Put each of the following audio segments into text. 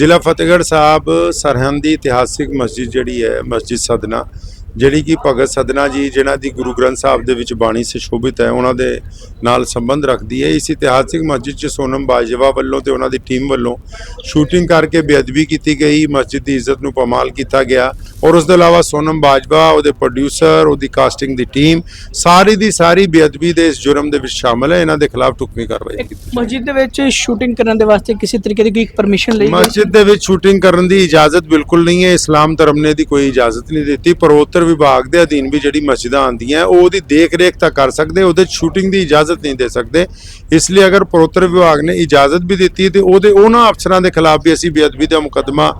ਜ਼ਿਲ੍ਹਾ ਫਤਿਹਗੜ੍ਹ ਸਾਹਿਬ ਸਰਹੰਦੀ ਇਤਿਹਾਸਿਕ ਮਸਜਿਦ ਜਿਹੜੀ ਹੈ ਮਸਜਿਦ ਸਦਨਾ ਜਿਹੜੀ ਕਿ ਭਗਤ ਸਦਨਾ ਜੀ ਜਿਨ੍ਹਾਂ ਦੀ ਗੁਰੂ ਗ੍ਰੰਥ ਸਾਹਿਬ ਦੇ ਵਿੱਚ ਬਾਣੀ ਸੁਸ਼ੋਭਿਤ ਹੈ ਉਹਨਾਂ ਦੇ ਨਾਲ ਸੰਬੰਧ ਰੱਖਦੀ ਹੈ। ਇਸ ਇਤਿਹਾਸਿਕ ਮਸਜਿਦ 'ਚ ਸੋਨਮ ਬਾਜਵਾ ਵੱਲੋਂ ਤੇ ਉਹਨਾਂ ਦੀ ਟੀਮ ਵੱਲੋਂ ਸ਼ੂਟਿੰਗ ਕਰਕੇ ਬੇਅਦਬੀ ਕੀਤੀ ਗਈ। ਮਸਜਿਦ ਦੀ ਇੱਜ਼ਤ ਨੂੰ ਪਮਾਲ ਕੀਤਾ ਗਿਆ ਔਰ ਉਸ ਤੋਂ ਇਲਾਵਾ ਸੋਨਮ ਬਾਜਵਾ ਉਹਦੇ ਪ੍ਰੋਡਿਊਸਰ ਉਹਦੀ ਕਾਸਟਿੰਗ ਦੀ ਟੀਮ ਸਾਰੀ ਦੀ ਸਾਰੀ ਬੇਅਦਬੀ ਦੇ ਇਸ ਜੁਰਮ ਦੇ ਵਿੱਚ ਸ਼ਾਮਲ ਹੈ। ਇਹਨਾਂ ਦੇ ਖਿਲਾਫ ਟੁਕਮੀ ਕਾਰਵਾਈ ਮਸਜਿਦ ਦੇ ਵਿੱਚ ਸ਼ੂਟਿੰਗ ਕਰਨ ਦੇ ਵਾਸਤੇ ਕਿਸੇ ਤਰੀਕੇ ਦੀ ਕੋਈ ਪਰਮਿਸ਼ਨ ਲਈ? ਮਸਜਿਦ ਦੇ ਵਿੱਚ ਸ਼ੂਟਿੰਗ ਕਰਨ ਦੀ ਇਜਾਜ਼ਤ ਬਿਲਕੁਲ ਨਹੀਂ ਹੈ। ਇਸਲਾਮ ਧਰਮ ਨੇ ਦੀ ਕੋਈ ਇਜਾਜ਼ਤ ਨਹੀਂ ਦਿੱਤੀ। ਪਰੋਤਰ ਵਿਭਾਗ ਦੇ ਅਧੀਨ ਵੀ ਜਿਹੜੀ ਮਸਜਿਦਾਂ ਆਉਂਦੀਆਂ ਉਹ ਉਹਦੀ ਦੇਖ ਰੇਖ ਤਾਂ ਕਰ ਸਕਦੇ, ਉਹਦੇ ਸ਼ੂਟਿੰਗ ਦੀ ਇਜਾਜ਼ਤ ਨਹੀਂ ਦੇ ਸਕਦੇ। ਇਸ ਲਈ ਅਗਰ ਪਰੋਤਰ ਵਿਭਾਗ ਨੇ ਇਜਾਜ਼ਤ ਵੀ ਦਿੱਤੀ ਤੇ ਉਹਦੇ ਉਹਨਾਂ ਅਫਸਰਾਂ ਦੇ ਖਿਲਾਫ ਵੀ ਅਸੀਂ ਬੇਅਦਬੀ ਦਾ ਮੁਕੱਦਮਾ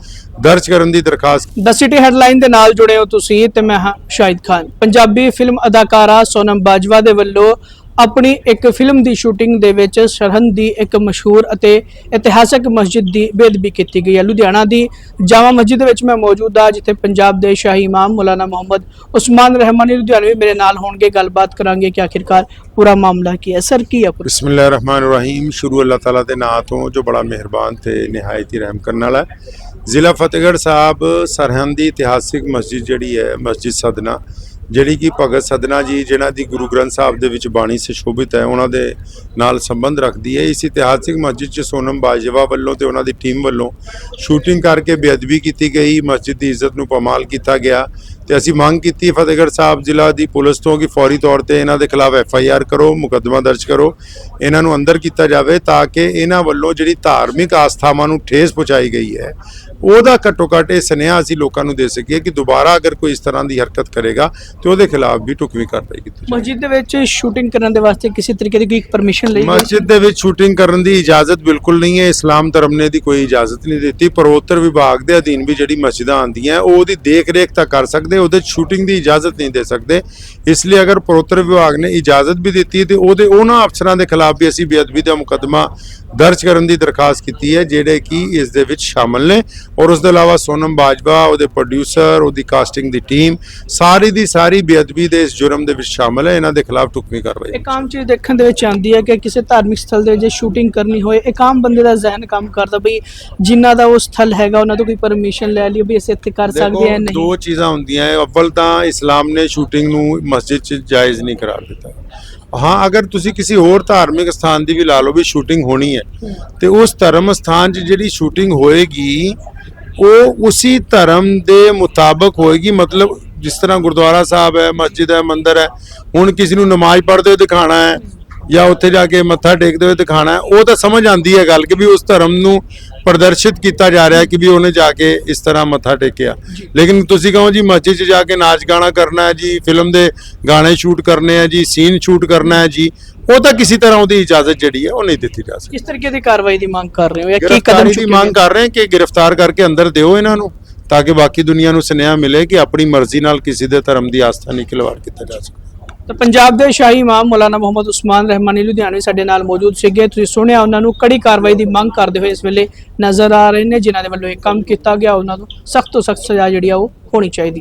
ਦਰਜ ਕਰਨ ਦੀ ਦਰਖਾਸਤ ਦ ਸਿਟੀ ਹੈਡਲਾਈਨ ਦੇ ਨਾਲ ਜੁੜੇ ਹੋ ਤੁਸੀਂ ਤੇ ਮੈਂ ਹਾਂ ਸ਼ਾਹਿਦ ਖਾਨ। ਪੰਜਾਬੀ ਫਿਲਮ ਅਦਾਕਾਰਾ ਸੋਨਮ ਬਾਜਵਾ ਦੇ ਵੱਲੋਂ ਆਪਣੀ ਇੱਕ ਫਿਲਮ ਦੀ ਸ਼ੂਟਿੰਗ ਦੇ ਵਿੱਚ ਸਰਹੰਦ ਦੀ ਇੱਕ ਮਸ਼ਹੂਰ ਅਤੇ ਇਤਿਹਾਸਕ ਮਸਜਿਦ ਦੀ ਬੇਅਦਬੀ ਕੀਤੀ ਗਈ ਹੈ। ਲੁਧਿਆਣਾ ਦੀ ਜਾਮਾ ਮਸਜਿਦ ਵਿੱਚ ਮੈਂ ਮੌਜੂਦ ਹਾਂ, ਜਿੱਥੇ ਪੰਜਾਬ ਦੇ ਸ਼ਾਹੀ ਇਮਾਮ ਮੌਲਾਨਾ ਮੁਹੰਮਦ ਉਸਮਾਨ ਰਹਿਮਾਨੀ ਲੁਧਿਆਣਵੀ ਮੇਰੇ ਨਾਲ ਹੋਣਗੇ। ਗੱਲਬਾਤ ਕਰਾਂਗੇ ਕਿ ਆਖਿਰਕਾਰ ਪੂਰਾ ਮਾਮਲਾ ਕੀ ਹੈ। ਸਰ, ਕੀ ਹੈ ਪੂਰਾ? ਬਿਸਮਿਲ੍ਲਾਹਿਰਰਹਿਮਾਨਿਰਰਹੀਮ। ਸ਼ੁਰੂ ਅੱਲਾਹ ਤਾਲਾ ਦੇ ਨਾਮ ਤੋਂ ਜੋ ਬੜਾ ਮਿਹਰਬਾਨ ਤੇ ਨਿਹਾਇਤ ਹੀ ਰਹਿਮ ਕਰਨ ਵਾਲਾ ਜ਼ਿਲ੍ਹਾ ਫਤਿਹਗੜ੍ਹ ਸਾਹਿਬ ਸਰਹੰਦ ਦੀ ਇਤਿਹਾਸਿਕ ਮਸਜਿਦ ਜਿਹੜੀ ਹੈ, ਮਸਜਿਦ ਸਦਨਾ ਜਿਹੜੀ ਕਿ ਭਗਤ ਸਦਨਾ ਜੀ, ਜਿਨ੍ਹਾਂ ਦੀ ਗੁਰੂ ਗ੍ਰੰਥ ਸਾਹਿਬ ਦੇ ਵਿੱਚ ਬਾਣੀ ਸੁਸ਼ੋਭਿਤ ਹੈ, ਉਹਨਾਂ ਦੇ ਨਾਲ ਸੰਬੰਧ ਰੱਖਦੀ ਹੈ। ਇਸ ਇਤਿਹਾਸਿਕ ਮਸਜਿਦ 'ਚ ਸੋਨਮ ਬਾਜਵਾ ਵੱਲੋਂ ਤੇ ਉਹਨਾਂ ਦੀ ਟੀਮ ਵੱਲੋਂ ਸ਼ੂਟਿੰਗ ਕਰਕੇ ਬੇਅਦਬੀ ਕੀਤੀ ਗਈ। ਮਸਜਿਦ ਦੀ ਇੱਜ਼ਤ ਨੂੰ ਪਮਾਲ ਕੀਤਾ ਗਿਆ। ਤੇ ਅਸੀਂ ਮੰਗ ਕੀਤੀ ਫਤਿਹਗੜ੍ਹ ਸਾਹਿਬ ਜ਼ਿਲ੍ਹਾ ਦੀ ਪੁਲਿਸ ਤੋਂ ਕਿ ਫੌਰੀ ਤੌਰ ਤੇ ਇਹਨਾਂ ਦੇ ਖਿਲਾਫ ਐਫ ਆਈ ਆਰ ਕਰੋ ਮੁਕੱਦਮਾ ਦਰਜ ਕਰੋ ਇਹਨਾਂ ਨੂੰ ਅੰਦਰ ਕੀਤਾ ਜਾਵੇ ਤਾਂ ਕਿ ਇਹਨਾਂ ਵੱਲੋਂ ਜਿਹੜੀ ਧਾਰਮਿਕ ਆਸਥਾਵਾਂ ਨੂੰ ਠੇਸ ਪਹੁੰਚਾਈ ਗਈ ਹੈ ਉਹਦਾ ਘੱਟੋ ਘੱਟ ਇਹ ਸੁਨੇਹਾ ਅਸੀਂ ਲੋਕਾਂ ਨੂੰ ਦੇ ਸਕੀਏ ਕਿ ਦੁਬਾਰਾ ਅਗਰ ਕੋਈ ਇਸ ਤਰ੍ਹਾਂ ਦੀ ਹਰਕਤ ਕਰੇਗਾ ਤੇ ਉਹਦੇ ਖਿਲਾਫ ਵੀ ਢੁਕਵੀਂ ਕਾਰਵਾਈ ਕੀਤੀ ਜਾਵੇ ਮਸਜਿਦ ਦੇ ਵਿੱਚ ਸ਼ੂਟਿੰਗ ਕਰਨ ਦੇ ਵਾਸਤੇ ਕਿਸੇ ਤਰੀਕੇ ਦੀ ਕੋਈ ਪਰਮਿਸ਼ਨ ਲਈ? ਮਸਜਿਦ ਦੇ ਵਿੱਚ ਸ਼ੂਟਿੰਗ ਕਰਨ ਦੀ ਇਜਾਜ਼ਤ ਬਿਲਕੁਲ ਨਹੀਂ ਹੈ ਇਸਲਾਮ ਧਰਮ ਨੇ ਦੀ ਕੋਈ ਇਜਾਜ਼ਤ ਨਹੀਂ ਦਿੱਤੀ ਪਰੋਤਰ ਵਿਭਾਗ ਦੇ ਅਧੀਨ ਵੀ ਜਿਹੜੀ ਮਸਜਿਦਾਂ ਆਉਂਦੀਆਂ ਉਹ ਉਹਦੀ ਦੇਖ ਰੇਖ ਤਾਂ ਕਰ ਸਕਦੇ ਉਹਦੇ ਸ਼ੂਟਿੰਗ ਦੀ ਇਜਾਜ਼ਤ ਨਹੀਂ ਦੇ ਸਕਦੇ। ਇਸ ਲਈ ਅਗਰ ਪਰੋਤਰ ਵਿਭਾਗ ਨੇ ਇਜਾਜ਼ਤ ਵੀ ਦਿੱਤੀ ਤੇ ਉਹਦੇ ਉਹਨਾਂ ਅਫਸਰਾਂ ਦੇ ਖਿਲਾਫ ਵੀ ਅਸੀਂ ਬੇਅਦਬੀ ਦਾ ਮੁਕੱਦਮਾ ਦਰਜ ਕਰਨ ਦੀ ਦਰਖਾਸਤ ਕੀਤੀ ਹੈ ਜਿਹੜੇ ਕਿ ਇਸ ਦੇ ਵਿੱਚ ਸ਼ਾਮਲ ਨੇ। ਔਰ ਉਸ ਤੋਂ ਇਲਾਵਾ ਸੋਨਮ ਬਾਜਵਾ ਉਹਦੇ ਪ੍ਰੋਡਿਊਸਰ ਉਹਦੀ ਕਾਸਟਿੰਗ ਦੀ ਟੀਮ ਸਾਰੀ ਦੀ ਸਾਰੀ ਬੇਅਦਬੀ ਦੇ ਇਸ ਜੁਰਮ ਦੇ ਵਿੱਚ ਸ਼ਾਮਲ ਹੈ। ਇਹਨਾਂ ਦੇ ਖਿਲਾਫ ਟੁਕਮੀ ਕਾਰਵਾਈ ਇੱਕ ਆਮ ਚੀਜ਼ ਦੇਖਣ ਦੇ ਵਿੱਚ ਆਉਂਦੀ ਹੈ ਕਿ ਕਿਸੇ ਧਾਰਮਿਕ ਸਥਲ ਦੇ ਜੇ ਸ਼ੂਟਿੰਗ ਕਰਨੀ ਹੋਏ ਇੱਕ ਆਮ ਬੰਦੇ ਦਾ ਜ਼ਿਹਨ ਕੰਮ ਕਰਦਾ ਬਈ ਜਿਨ੍ਹਾਂ ਦਾ ਉਹ ਸਥਲ ਹੈਗਾ ਉਹਨਾਂ ਤੋਂ ਕੋਈ ਪਰਮਿਸ਼ਨ ਲੈ ਲਈ ਵੀ ਅਸੀਂ ਇੱਥੇ ਕਰ ਸਕਦੇ ਹਾਂ ਨਹੀਂ। ਦੋ ਚੀਜ਼ਾਂ ਹੁੰਦੀਆਂ ਹੈ, ਅਵਲ ਤਾਂ ਇਸਲਾਮ ਨੇ ਸ਼ੂਟਿੰਗ ਨੂੰ ਮਸਜਿਦ 'ਚ ਜਾਇਜ਼ ਨਹੀਂ ਕਰਾਰ ਦਿੱਤਾ। ਹਾਂ, ਅਗਰ ਤੁਸੀਂ ਕਿਸੇ ਹੋਰ ਧਾਰਮਿਕ ਸਥਾਨ ਦੀ ਵੀ ਲਾ ਲਓ ਵੀ ਸ਼ੂਟਿੰਗ ਹੋਣੀ ਹੈ, ਤੇ ਉਸ ਧਰਮ ਸਥਾਨ 'ਚ ਜਿਹੜੀ ਸ਼ੂਟਿੰਗ ਹੋਏਗੀ, ਉਹ ਉਸੇ ਧਰਮ ਦੇ ਮੁਤਾਬਕ ਹੋਏਗੀ। ਮਤਲਬ ਜਿਸ ਤਰ੍ਹਾਂ ਗੁਰਦੁਆਰਾ ਸਾਹਿਬ ਹੈ, ਮਸਜਿਦ ਹੈ, ਮੰਦਿਰ ਹੈ, ਹੁਣ ਕਿਸੇ ਨੂੰ ਨਮਾਜ਼ ਪੜ੍ਹਦੇ ਹੋਏ ਦਿਖਾਣਾ ਹੈ ਜਾਂ ਉੱਥੇ ਜਾ ਕੇ ਮੱਥਾ ਟੇਕਦੇ ਹੋਏ ਦਿਖਾਣਾ ਹੈ, ਉਹ ਤਾਂ ਸਮਝ ਆਂਦੀ ਹੈ ਗੱਲ ਕਿ ਵੀ ਉਸ ਧਰਮ ਨੂੰ ਪ੍ਰਦਰਸ਼ਿਤ ਕੀਤਾ ਜਾ ਰਿਹਾ ਕਿ ਵੀ ਉਹਨੇ ਜਾ ਕੇ ਇਸ ਤਰ੍ਹਾਂ ਮੱਥਾ ਟੇਕਿਆ। ਲੇਕਿਨ ਤੁਸੀਂ ਕਹੋ ਜੀ ਮਸਜਿਦ 'ਚ ਜਾ ਕੇ ਨਾਚ ਗਾਣਾ ਕਰਨਾ ਹੈ ਜੀ ਫਿਲਮ ਦੇ ਗਾਣੇ ਸ਼ੂਟ ਕਰਨੇ ਆ ਜੀ ਸੀਨ ਸ਼ੂਟ ਕਰਨਾ ਹੈ ਜੀ ਉਹ ਤਾਂ ਕਿਸੇ ਤਰ੍ਹਾਂ ਉਹਦੀ ਇਜਾਜ਼ਤ ਜਿਹੜੀ ਹੈ ਉਹ ਨਹੀਂ ਦਿੱਤੀ ਜਾ ਸਕਦੀ। ਕਿਸ ਤਰੀਕੇ ਦੀ ਕਾਰਵਾਈ ਦੀ ਮੰਗ ਕਰ ਰਹੇ ਹੋ ਜਾਂ ਕੀ ਕਦਮ ਦੀ ਮੰਗ ਕਰ ਰਹੇ ਹਾਂ ਕਿ ਗ੍ਰਿਫਤਾਰ ਕਰਕੇ ਅੰਦਰ ਦਿਓ ਇਹਨਾਂ ਨੂੰ ਤਾਂ ਕਿ ਬਾਕੀ ਦੁਨੀਆ ਨੂੰ ਸੁਨੇਹਾ ਮਿਲੇ ਕਿ ਆਪਣੀ ਮਰਜ਼ੀ ਨਾਲ ਕਿਸੇ ਦੇ ਧਰਮ ਦੀ ਆਸਥਾ ਨਹੀਂ ਖਿਲਵਾੜ ਕੀਤਾ ਜਾ ਸਕਦਾ। ਤਾਂ ਪੰਜਾਬ ਦੇ ਸ਼ਾਹੀ ਇਮਾਮ ਮੌਲਾਨਾ ਮੁਹੰਮਦ ਉਸਮਾਨ ਰਹਿਮਾਨੀ ਲੁਧਿਆਣੇ ਸਾਡੇ ਨਾਲ ਮੌਜੂਦ ਸੀਗੇ। ਤੁਸੀਂ ਸੁਣਿਆ ਉਹਨਾਂ ਨੂੰ ਕੜੀ ਕਾਰਵਾਈ ਦੀ ਮੰਗ ਕਰਦੇ ਹੋਏ ਇਸ ਵੇਲੇ ਨਜ਼ਰ ਆ ਰਹੇ ਨੇ, ਜਿਨ੍ਹਾਂ ਦੇ ਵੱਲੋਂ ਇਹ ਕੰਮ ਕੀਤਾ ਗਿਆ। ਉਹਨਾਂ ਨੂੰ ਸਖਤ ਤੋਂ ਸਖਤ ਸਜ਼ਾ ਜਿਹੜੀ ਆ ਉਹ ਹੋਣੀ ਚਾਹੀਦੀ।